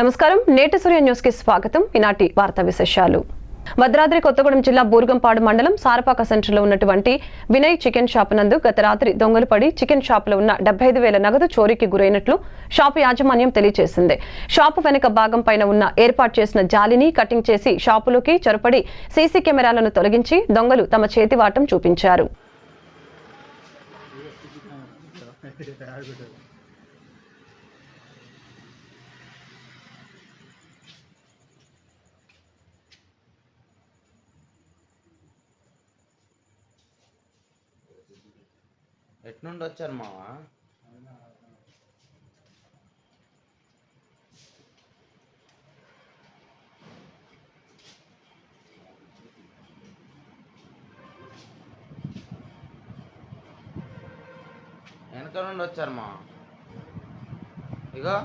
నమస్కారం. నేటి సూర్య న్యూస్కి స్వాగతం. ఈనాటి వార్తా విశేషాలు. భద్రాద్రి కొత్తగూడెం జిల్లా బూర్గంపాడు మండలం సారపాక సెంటర్లో ఉన్నటువంటి వినయ్ చికెన్ షాప్ నందు గత రాత్రి దొంగలు పడి చికెన్ షాపులో ఉన్న డెబ్బై ఐదు వేల నగదు చోరీకి గురైనట్లు షాపు యాజమాన్యం తెలియజేసింది షాపు వెనుక భాగం పైన ఉన్న ఏర్పాటు చేసిన జాలిని కటింగ్ చేసి షాపులోకి చొరపడి సీసీ కెమెరాలను తొలగించి దొంగలు తమ చేతివాటం చూపించారు. ఎట్నుండి వచ్చారు మావా? వెనక నుండి వచ్చారు మా ఇగో.